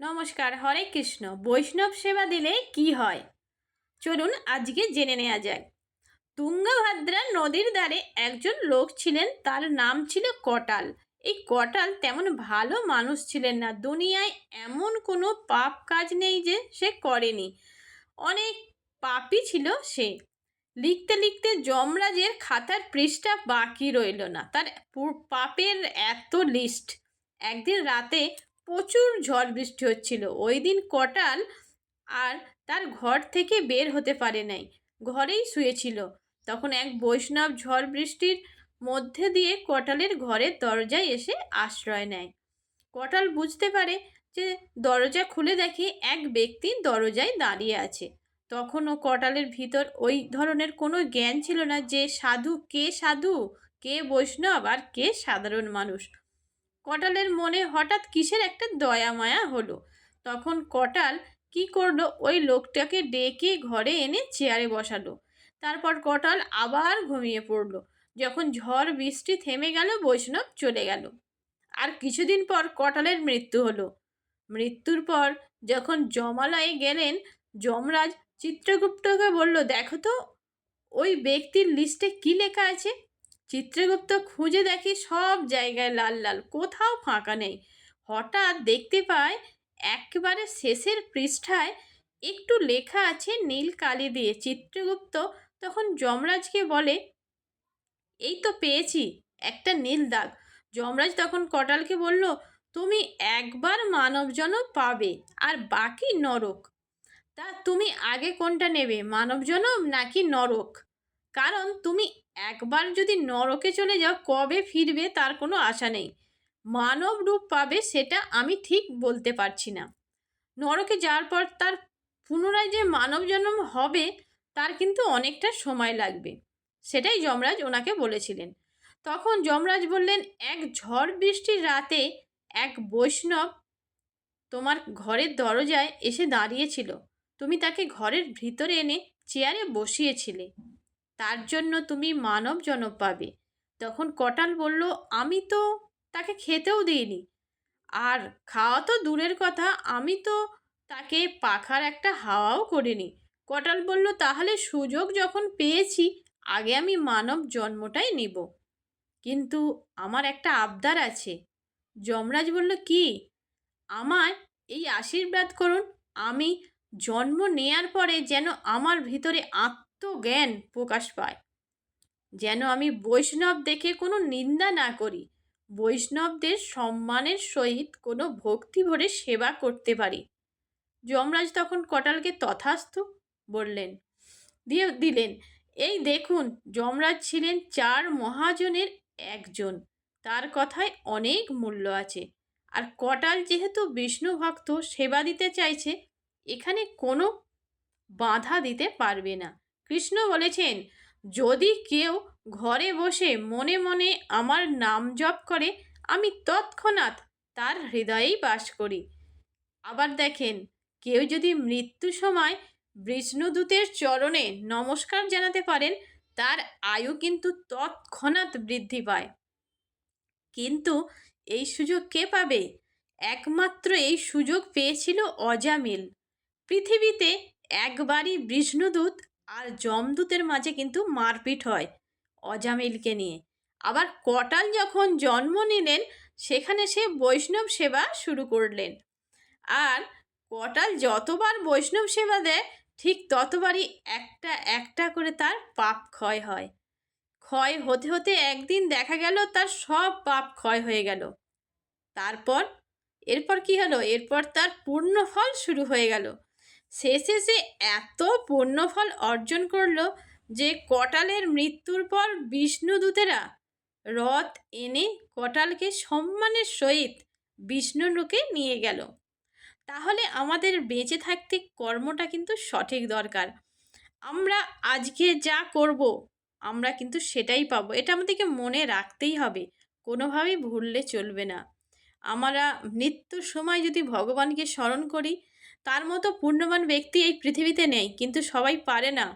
নমস্কার, হরে কৃষ্ণ। বৈষ্ণব সেবা দিলে কি হয়? চলুন আজকে জেনে নেওয়া যাক। তুঙ্গভাদ্রা নদীর ধারে একজন লোক ছিলেন, তার নাম ছিল কটাল। এই কটাল তেমন ভালো মানুষ ছিলেন না। দুনিয়ায় এমন কোনো পাপ কাজ নেই যে সে করেনি। অনেক পাপই ছিল সে। লিখতে লিখতে যমরাজের খাতার পৃষ্ঠা বাকি রইল না। তার পাপের এত লিস্ট একদিন রাতে প্রচুর ঝড় বৃষ্টি হচ্ছিল। ওই দিন কটাল আর তার ঘর থেকে বের হতে পারে নাই, ঘরেই শুয়েছিল। তখন এক বৈষ্ণব ঝড় বৃষ্টির মধ্যে দিয়ে কটালের ঘরের দরজায় এসে আশ্রয় নেয়। কটাল বুঝতে পারে যে দরজা খুলে দেখে এক ব্যক্তি দরজায় দাঁড়িয়ে আছে। তখনও কটালের ভিতর ওই ধরনের কোনো জ্ঞান ছিল না যে সাধু কে সাধু, কে বৈষ্ণব আর কে সাধারণ মানুষ। কটালের মনে হঠাৎ কিসের একটা দয়া মায়া হলো? তখন কটাল কি করল? ওই লোকটাকে ডেকে ঘরে এনে চেয়ারে বসালো। তারপর কটাল আবার ঘুমিয়ে পড়ল। যখন ঝড় বৃষ্টি থেমে গেল, বৈষ্ণব চলে গেল। আর কিছুদিন পর কটালের মৃত্যু হলো। মৃত্যুর পর যখন জমালয়ে গেলেন, যমরাজ চিত্রগুপ্তকে বলল, দেখো তো, ওই ব্যক্তির লিস্টে কি লেখা আছে? চিত্রগুপ্ত খুঁজে দেখি সব জায়গায় লাল লাল, কোথাও ফাঁকা নেই। হঠাৎ দেখতে পায়, একেবারে শেষের পৃষ্ঠায় একটু লেখা আছে নীল কালি দিয়ে। চিত্রগুপ্ত তখন যমরাজকে বলে, এই তো পেয়েছি, একটা নীল দাগ। যমরাজ তখন কটালকে বলল, তুমি একবার মানব জনম পাবে, আর বাকি নরক। তা তুমি আগে কোনটা নেবে মানবজনম নাকি নরক? কারণ তুমি একবার যদি নরকে চলে যাও, কবে ফিরবে তার কোনো আশা নেই। মানব রূপ পাবে সেটা আমি ঠিক বলতে পারছি না। নরকে যাওয়ার পর তার পুনরায় যে মানব জন্ম হবে, তার কিন্তু অনেকটা সময় লাগবে। সেটাই যমরাজ ওনাকে বলেছিলেন। তখন যমরাজ বললেন, এক ঝড় বৃষ্টির রাতে এক বৈষ্ণব তোমার ঘরের দরজায় এসে দাঁড়িয়েছিল। তুমি তাকে ঘরের ভিতরে এনে চেয়ারে বসিয়েছিলে। তার জন্য তুমি মানব জনম পাবে। তখন কটাল বলল, আমি তো তাকে খেতেও দিইনি। আর খাওয়া তো দূরের কথা, আমি তো তাকে পাখার একটা হাওয়াও করিনি। কটাল বলল, তাহলে সুযোগ যখন পেয়েছি, আগে আমি মানব জন্মটাই নিব। কিন্তু আমার একটা আবদার আছে। যমরাজ বলল, কি? আমায় এই আশীর্বাদ করুন। আমি জন্ম নেয়ার পরে যেন আমার ভিতরে আত্মজ্ঞান প্রকাশ পায়। যেন আমি বৈষ্ণব দেখে কোনো নিন্দা না করি, বৈষ্ণবদের সম্মানের সহিত কোনো ভক্তি ভরে সেবা করতে পারি। যমরাজ তখন কটালকে তথাস্থ বললেন, দিয়ে দিলেন, এই দেখুন, যমরাজ ছিলেন চার মহাজনের একজন। তার কথায় অনেক মূল্য আছে। আর কটাল যেহেতু বিষ্ণু ভক্ত, সেবা দিতে চাইছে, এখানে কোনো বাধা দিতে পারবে না। কৃষ্ণ বলেছেন, যদি কেউ ঘরে বসে মনে মনে আমার নাম জপ করে, আমি তৎক্ষণাৎ তার হৃদয়েই বাস করি। আবার দেখেন, কেউ যদি মৃত্যু সময় বিষ্ণুদূতের চরণে নমস্কার জানাতে পারেন, তার আয়ু কিন্তু তৎক্ষণাৎ বৃদ্ধি পায়। কিন্তু এই সুযোগ কে পাবে? একমাত্র এই সুযোগ পেয়েছিল অজামিল। পৃথিবীতে একবারই বিষ্ণুদূত আর যমদূতের মাঝে কিন্তু মারপিট হয় অজামিলকে নিয়ে। আবার কটাল যখন জন্ম নিলেন, সেখানে সে বৈষ্ণব সেবা শুরু করলেন। আর কটাল যতবার বৈষ্ণব সেবা দেয়, ঠিক ততবারই একটা একটা করে তার পাপ ক্ষয় হয়। ক্ষয় হতে হতে একদিন দেখা গেল, তার সব পাপ ক্ষয় হয়ে গেল। তারপর, এরপর কি হলো? এরপর তার পূর্ণফল শুরু হয়ে গেল। শেষে সে এত পূর্ণফল অর্জন করল যে কটালের মৃত্যুর পর বিষ্ণুদূতেরা রথ এনে কটালকে সম্মানের সহিত বিষ্ণুলোকে নিয়ে গেল। তাহলে আমাদের বেঁচে থাকতে কর্মটা কিন্তু সঠিক দরকার। আমরা আজকে যা করব, আমরা কিন্তু সেটাই পাবো। এটা আমাদেরকে মনে রাখতেই হবে, কোনোভাবেই ভুললে চলবে না। আমরা মৃত্যুর সময় যদি ভগবানকে স্মরণ করি তার মতো পুণ্যবান ব্যক্তি এই পৃথিবীতে নেই, কিন্তু সবাই পারে না।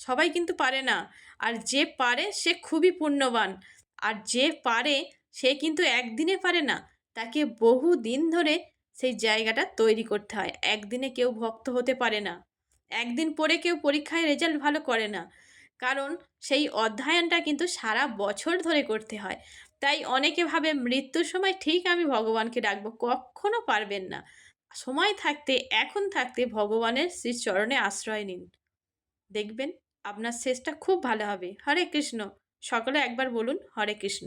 সবাই কিন্তু পারে না। আর যে পারে, সে খুবই পুণ্যবান। আর যে পারে, সে কিন্তু একদিনে পারে না। তাকে বহু দিন ধরে সেই জায়গাটা তৈরি করতে হয়। একদিনে কেউ ভক্ত হতে পারে না। একদিন পরে কেউ পরীক্ষায় রেজাল্ট ভালো করে না। কারণ সেই অধ্যয়নটা কিন্তু সারা বছর ধরে করতে হয়। তাই অনেকে ভাবে মৃত্যুর সময় ঠিক আমি ভগবানকে ডাকবো। কখনো পারবেন না। সময় থাকতে, এখন থাকতে ভগবানের শ্রীচরণে আশ্রয় নিন। দেখবেন আপনার শেষটা খুব ভালো হবে। হরে কৃষ্ণ। সকলে একবার বলুন, হরে কৃষ্ণ।